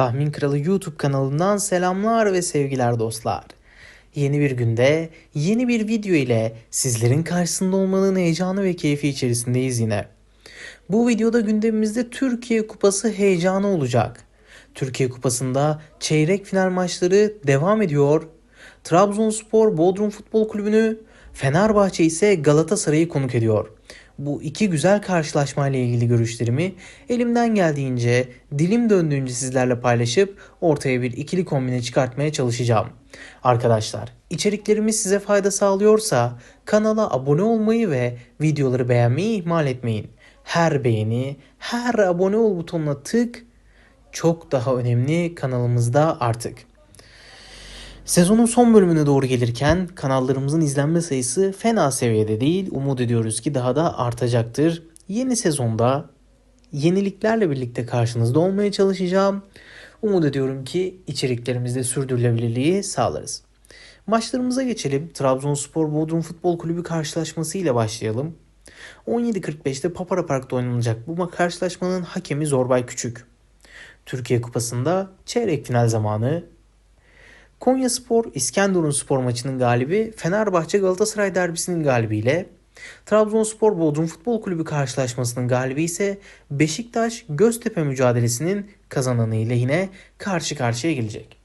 Tahmin Kralı YouTube kanalından selamlar ve sevgiler dostlar. Yeni bir günde, yeni bir video ile sizlerin karşısında olmanın heyecanı ve keyfi içerisindeyiz yine. Bu videoda gündemimizde Türkiye Kupası heyecanı olacak. Türkiye Kupası'nda çeyrek final maçları devam ediyor. Trabzonspor Bodrum Futbol Kulübü'nü, Fenerbahçe ise Galatasaray'ı konuk ediyor. Bu iki güzel karşılaşmayla ilgili görüşlerimi elimden geldiğince, dilim döndüğünce sizlerle paylaşıp ortaya bir ikili kombine çıkartmaya çalışacağım. Arkadaşlar, içeriklerimiz size fayda sağlıyorsa kanala abone olmayı ve videoları beğenmeyi ihmal etmeyin. Her beğeni, her abone ol butonuna tık çok daha önemli kanalımızda artık. Sezonun son bölümüne doğru gelirken kanallarımızın izlenme sayısı fena seviyede değil. Umut ediyoruz ki daha da artacaktır. Yeni sezonda yeniliklerle birlikte karşınızda olmaya çalışacağım. Umut ediyorum ki içeriklerimizde sürdürülebilirliği sağlarız. Maçlarımıza geçelim. Trabzonspor Bodrum Futbol Kulübü karşılaşması ile başlayalım. 17.45'te Papara Park'ta oynanacak bu karşılaşmanın hakemi Zorbay Küçük. Türkiye Kupası'nda çeyrek final zamanı Konya Spor İskenderun Spor maçının galibi Fenerbahçe Galatasaray derbisinin galibiyle Trabzonspor Bodrum Futbol Kulübü karşılaşmasının galibi ise Beşiktaş Göztepe mücadelesinin kazananı ile yine karşı karşıya gelecek.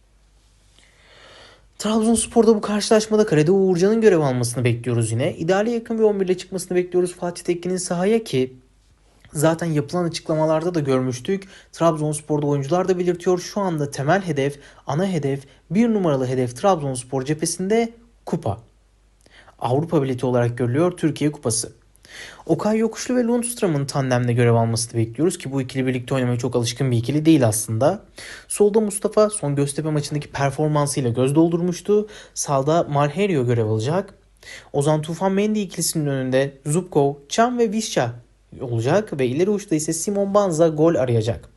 Trabzonspor'da bu karşılaşmada kalede Uğurcan'ın görev almasını bekliyoruz yine. İdeale yakın bir 11 ile çıkmasını bekliyoruz Fatih Tekin'in sahaya ki Zaten yapılan açıklamalarda da görmüştük. Trabzonspor'da oyuncular da belirtiyor. Şu anda temel hedef, ana hedef, bir numaralı hedef Trabzonspor cephesinde kupa. Avrupa bileti olarak görülüyor Türkiye Kupası. Okay Yokuşlu ve Lundström'ün tandemde görev almasını bekliyoruz ki bu ikili birlikte oynamaya çok alışkın bir ikili değil aslında. Solda Mustafa son Göztepe maçındaki performansıyla göz doldurmuştu. Sağda Marherio görev alacak. Ozan Tufan Mendy ikilisinin önünde Zubkov, Çam ve Visca olacak ve ileri uçta ise Simon Banza gol arayacak.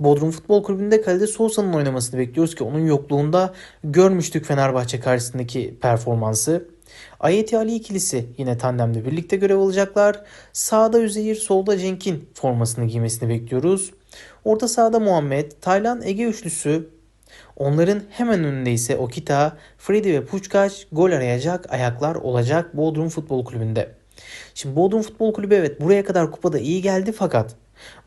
Bodrum Futbol Kulübü'nde kalede Sousa'nın oynamasını bekliyoruz ki onun yokluğunda görmüştük Fenerbahçe karşısındaki performansı. Ayeti Ali ikilisi yine tandemde birlikte görev alacaklar. Sağda Üzeyir, solda Cenk'in formasını giymesini bekliyoruz. Orta sahada Muhammed, Taylan Ege üçlüsü. Onların hemen önünde ise Okita, Freddy ve Puçkaç gol arayacak ayaklar olacak Bodrum Futbol Kulübü'nde. Şimdi Bodrum Futbol Kulübü evet buraya kadar kupada iyi geldi fakat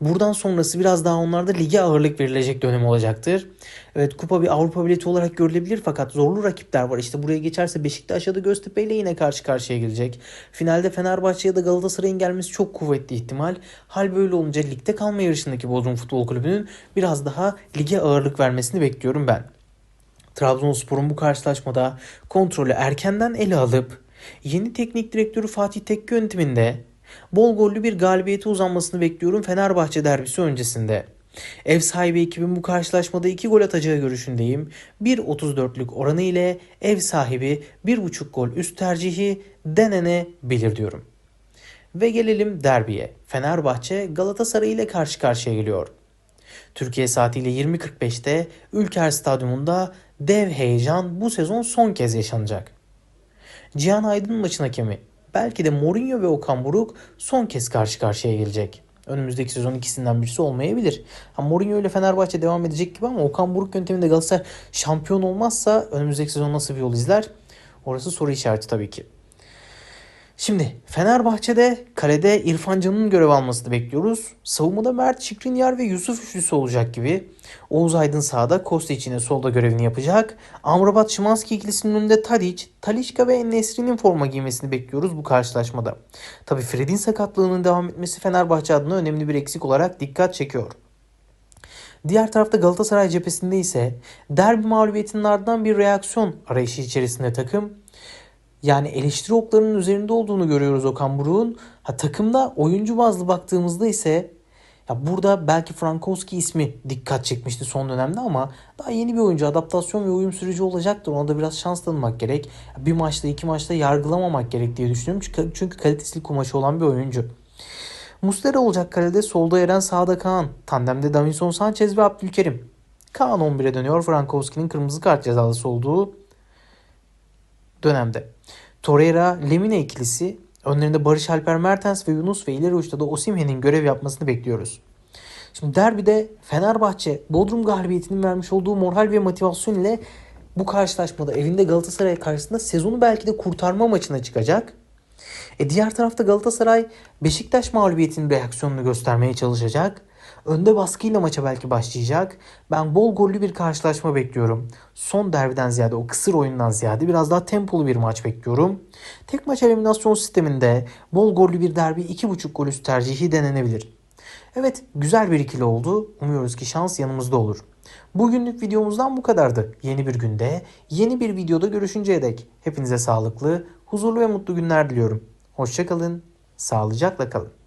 buradan sonrası biraz daha onlarda lige ağırlık verilecek dönem olacaktır. Evet kupa bir Avrupa bileti olarak görülebilir fakat zorlu rakipler var. İşte buraya geçerse Beşiktaş ya da Göztepe ile yine karşı karşıya gelecek. Finalde Fenerbahçe ya da Galatasaray'ın gelmesi çok kuvvetli ihtimal. Hal böyle olunca ligde kalma yarışındaki Bodrum Futbol Kulübü'nün biraz daha lige ağırlık vermesini bekliyorum ben. Trabzonspor'un bu karşılaşmada kontrolü erkenden ele alıp Yeni teknik direktörü Fatih Tekke yönetiminde bol gollü bir galibiyete uzanmasını bekliyorum Fenerbahçe derbisi öncesinde. Ev sahibi ekibin bu karşılaşmada 2 gol atacağı görüşündeyim. 1.34'lük oranı ile ev sahibi 1.5 gol üst tercihi denenebilir diyorum. Ve gelelim derbiye. Fenerbahçe Galatasaray ile karşı karşıya geliyor. Türkiye saatiyle 20.45'te Ülker Stadyumunda dev heyecan bu sezon son kez yaşanacak. Cihan Aydın maçın hakemi. Belki de Mourinho ve Okan Buruk son kez karşı karşıya gelecek. Önümüzdeki sezon ikisinden birisi olmayabilir. Ha, Mourinho ile Fenerbahçe devam edecek gibi ama Okan Buruk yönteminde Galatasaray şampiyon olmazsa önümüzdeki sezon nasıl bir yol izler? Orası soru işareti tabii ki. Şimdi Fenerbahçe'de kalede İrfan Can'ın görev almasını bekliyoruz. Savunmada Mert Şikrinyar ve Yusuf üçlüsü olacak gibi. Oğuz Aydın sağda, Kosta içine solda görevini yapacak. Amrabat Şimanski ikilisinin önünde Tadic, Talişka ve Nesri'nin forma giymesini bekliyoruz bu karşılaşmada. Tabi Fred'in sakatlığının devam etmesi Fenerbahçe adına önemli bir eksik olarak dikkat çekiyor. Diğer tarafta Galatasaray cephesinde ise derbi mağlubiyetinin ardından bir reaksiyon arayışı içerisinde takım yani eleştiri oklarının üzerinde olduğunu görüyoruz Okan Buruk'un. Ha, takımda oyuncu bazlı baktığımızda ise ya burada belki Frankowski ismi dikkat çekmişti son dönemde ama daha yeni bir oyuncu adaptasyon ve uyum süreci olacaktır. Ona da biraz şans tanımak gerek. Bir maçta iki maçta yargılamamak gerek diye düşünüyorum. Çünkü, kalitesli kumaşı olan bir oyuncu. Muslera olacak kalede solda Eren sağda Kaan. Tandemde Davinson Sanchez ve Abdülkerim. Kaan 11'e dönüyor. Frankowski'nin kırmızı kart cezalısı olduğu dönemde. Torreira Lemine ikilisi önlerinde Barış Alper Mertens ve Yunus ve ileri uçta da Osimhen'in görev yapmasını bekliyoruz. Şimdi derbide Fenerbahçe Bodrum galibiyetinin vermiş olduğu moral ve motivasyon ile bu karşılaşmada evinde Galatasaray karşısında sezonu belki de kurtarma maçına çıkacak. E diğer tarafta Galatasaray Beşiktaş mağlubiyetinin reaksiyonunu göstermeye çalışacak. Önde baskıyla maça belki başlayacak. Ben bol gollü bir karşılaşma bekliyorum. Son derbiden ziyade o kısır oyundan ziyade biraz daha tempolu bir maç bekliyorum. Tek maç eliminasyon sisteminde bol gollü bir derbi 2.5 gol üst tercihi denenebilir. Evet güzel bir ikili oldu. Umuyoruz ki şans yanımızda olur. Bugünlük videomuzdan bu kadardı. Yeni bir günde, yeni bir videoda görüşünceye dek hepinize sağlıklı, huzurlu ve mutlu günler diliyorum. Hoşçakalın, sağlıcakla kalın.